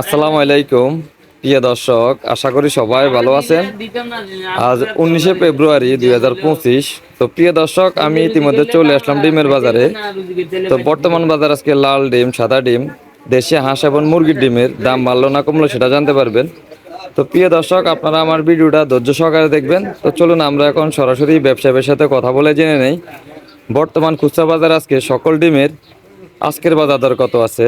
আসসালামু আলাইকুম, প্রিয় দর্শক, আশা করি সবাই ভালো আছেন। আজ উনিশে ফেব্রুয়ারি দুই হাজার পঁচিশ। তো প্রিয় দর্শক, আমি ইতিমধ্যে চলে আসলাম ডিমের বাজারে। তো বর্তমান বাজার আজকে লাল ডিম, সাদা ডিম, দেশে হাঁস এবং মুরগির ডিমের দাম বাড়লো না কমলো সেটা জানতে পারবেন। তো প্রিয় দর্শক, আপনারা আমার ভিডিওটা ধৈর্য সহকারে দেখবেন। তো চলুন, আমরা এখন সরাসরি ব্যবসায়ীর সাথে কথা বলে জেনে নেই। বর্তমান খুচরা বাজার আজকে সকল ডিমের, আজকের বাজার দর কত আছে?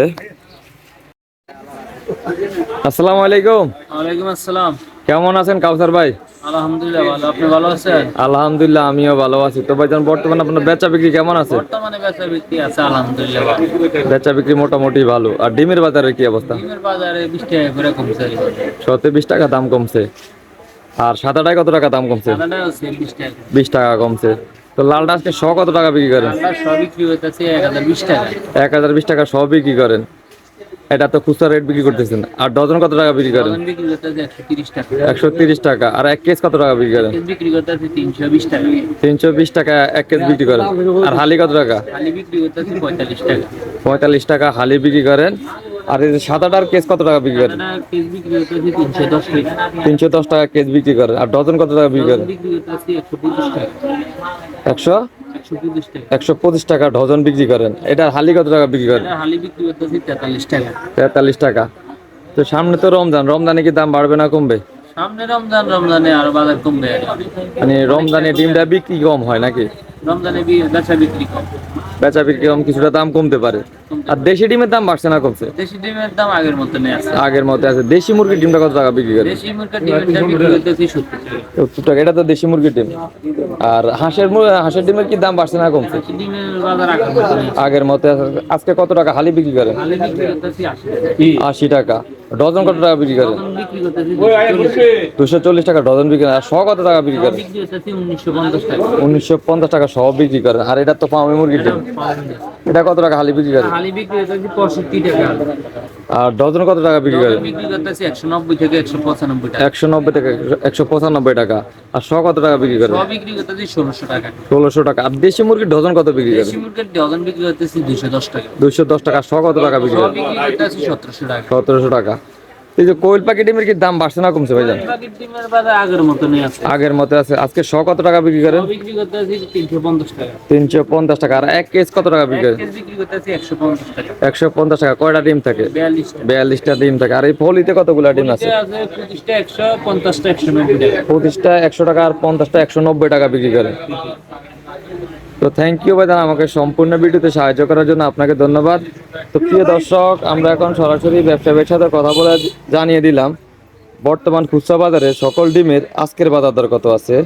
আসসালামু আলাইকুম। ওয়ালাইকুম আসসালাম। কেমন আছেন কাউসার ভাই? আলহামদুলিল্লাহ ভালো। আপনি ভালো আছেন? আলহামদুলিল্লাহ আমিও ভালো আছি। তো ভাইজান বর্তমানে আপনার বেচা বিক্রি কেমন আছে? বর্তমানে বেচা বিক্রি আছে আলহামদুলিল্লাহ বেচা বিক্রি মোটামুটি ভালো। আর ডিমের বাজারে কি অবস্থা? ডিমের বাজারে বিশ টাকা করে কমছে। সতে বিশ টাকা দাম কমছে। আর সাদাটায় কত টাকা দাম কমছে? সাদাটা আছে বিশ টাকা। বিশ টাকা কমছে। তো লালটা আজকে শ কত টাকা বিক্রি করেন? আমরা সব বিক্রি হইতেছে এক হাজার বিশ টাকা। এক হাজার বিশ টাকা সব বিক্রি করেন। এটা তো খুচরা রেট বিক্রি করতেছেন। আর ডজন কত টাকা বিক্রি করেন? একশো তিরিশ টাকা। আর এক কেজ কত টাকা বিক্রি করেন? তিনশো বিশ টাকা। এক কেজ বিক্রি করেন। আর হালি কত টাকা? পঁয়তাল্লিশ টাকা। হালি বিক্রি করেন। আর এই সাদাটার কেজ কত টাকা বিক্রি করেন? তিনশো দশ টাকা। কেজ বিক্রি করেন। আর ডজন কত টাকা বিক্রি করেন? একশো পঁচিশ একশো পঁচিশ টাকা। ডজন বিক্রি করেন। এটা হালি কত টাকা বিক্রি করেন? হালি বিক্রি করতেছে তেতাল্লিশ টাকা। তেতাল্লিশ টাকা। তো সামনে তো রমজান। রমজানে কি দাম বাড়বে না কমবে? সামনে রমজান রমজানে আর বাজার কমবে। মানে রমজানে ডিমটা বিক্রি কম হয় নাকি? রমজানে বেচা বিক্রি কম। বেচা বিক্রি কম কিছুটা দাম কমতে পারে। আর দেশি ডিমের দাম বাড়ছে না কমছে? দেশি ডিমের দাম আগের মতনই আছে। আগের মতো আছে। দেশি মুরগির ডিমটা কত টাকা বিক্রি করে দেশি মুরগির ডিমেরটা বিক্রি করতেছি টাকা। এটা তো দেশি মুরগির ডিম। আর হাঁসের হাঁসের ডিমের কি দাম বাড়ছে না কমছে? ডিমের বাজার আগের মতো আজকে কত টাকা? হালি বিক্রি করেন? হালি বিক্রি করতেছি আশি টাকা। ডজন কত টাকা বিক্রি করেন? টাকা। দুশো চল্লিশ। টাকা ডজন বিক্রি করেন। আর শ কত টাকা বিক্রি করেন? উনিশশো পঞ্চাশ টাকা। সহ বিক্রি করেন। আর এটা তো পামি মুরগির ডিম। এটা কত টাকা হালি বিক্রি করেন? হালি বিক্রি করতেছি পঁয়ষট্টি টাকা। আর ডজন কত টাকা বিক্রি করে বিক্রি করতেছি একশো নব্বই থেকে একশো পঁচানব্বই টাকা। একশো নব্বই টাকা একশো পঁচানব্বই টাকা। আর শ কত টাকা বিক্রি করে বিক্রি করতেছি ষোলোশো টাকা। ষোলোশো টাকা। আর দেশি মুরগির ডজন কত বিক্রি করে দেশি মুরগির ডজন বিক্রি করতেছি দুশো দশ টাকা। দুশো দশ টাকা। শ কত টাকা বিক্রি করে বিক্রি করতেছি সতেরোশো টাকা। সতেরোশো টাকা। এই যে কোয়েল পাখি ডিমের কি দাম বাড়ছে না কমছে ভাইজান? আগের মতনই আছে। আগের মতো আছে। আজকে শ কত টাকা বিক্রি করেন? বিক্রি তিনশো পঞ্চাশ টাকা। আর এক কেজ কত টাকা বিক্রি করেন? বিক্রি একশো পঞ্চাশ টাকা। কয়টা ডিম থাকে? বিয়াল্লিশটা। ডিম থাকে। আর এই ফলিতে কতগুলো ডিম আছে? আছে পঁচিশটা একশো টাকা। পঁচিশটা একশো টাকা আর পঞ্চাশটা একশো নব্বই টাকা বিক্রি করে তো থ্যাংক ইউ ভাই আমাকে সম্পূর্ণ ভিডিওতে সাহায্য করার জন্য আপনাকে ধন্যবাদ। তো প্রিয় দর্শক, আমরা এখন সরাসরি ব্যবসায়ীর সাথে কথা বলে জানিয়ে দিলাম, বর্তমান খুচরা বাজারে সকল ডিমের আজকের বাজার দর কত আছে?